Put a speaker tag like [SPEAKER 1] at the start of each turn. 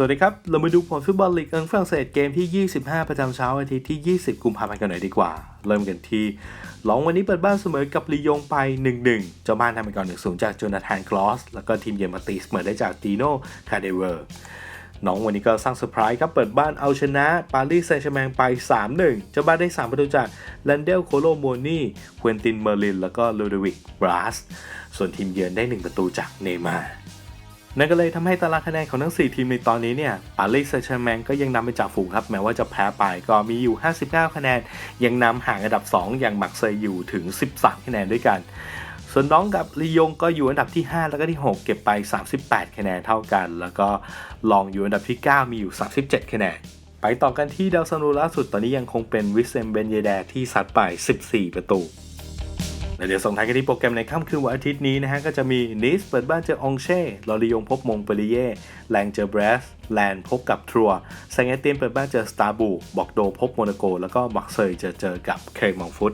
[SPEAKER 1] สวัสดีครับ เรามาดูผลฟุตบอลลีกอังฝรั่งเศสเกมที่ 25 ประจำเช้าอาทิตย์ที่ 20 กุมภาพันธ์กันหน่อยดีกว่า เริ่มกันที่ลองวันนี้เปิดบ้านเสมอกับลียงไป 1-1 เจ้าบ้านทำไปก่อน 1-0 จากโจนาธานกลอส แล้วก็ทีมเยือนมาตีเสมอได้จากตีโน่คาเดเวอร์น้องวันนี้ก็สร้างเซอร์ไพรส์ครับ เปิดบ้านเอาชนะปารีสแซงต์แชร์แมงไป 3-1 เจ้าบ้านได้ 3 ประตูจากแลนเดลโคโลโมนี่ควินตินเมอร์ลิน แล้วก็ลูดวิกบรัสส่วนทีมเยือนได้ 1 ประตูจากเนมาร์ นั่นก็เลยทำให้ตารางคะแนนของทั้ง 4 ทีมในตอนนี้เนี่ยปารีสแซงต์แชร์แมงก็ยังนำไปจากฝูงครับ แม้ว่าจะแพ้ไปก็มีอยู่ 59 คะแนน ยังนำห่างอันดับ 2 อย่างมักเซยอยู่ถึง 13 คะแนนด้วยกัน ส่วนน้องกับลียงก็อยู่อันดับที่ 5 แล้วก็ที่ 6 เก็บไป 38 คะแนนเท่ากัน แล้วก็ลองอยู่อันดับที่ 9 มีอยู่ 37 คะแนนไปต่อกันที่ดาวซันโนล่าสุดตอนนี้ยังคงเป็นวิสเซมเบนเยแดที่ซัดไป 14 ประตู และเดี๋ยวส่งท้ายกันที่โปรแกรมในค่ำคืนวันอาทิตย์นี้นะฮะก็จะมีนิสเปิดบ้านเจอองเช่ลอริยงพบมงเปริเย่แลงเจอเบรสแลนพบกับทรัวแซงเอตีนเปิดบ้านเจอสตาร์บูบอกโดพบโมนาโก แล้วก็มักเซยจะเจอกับเครมองฟุต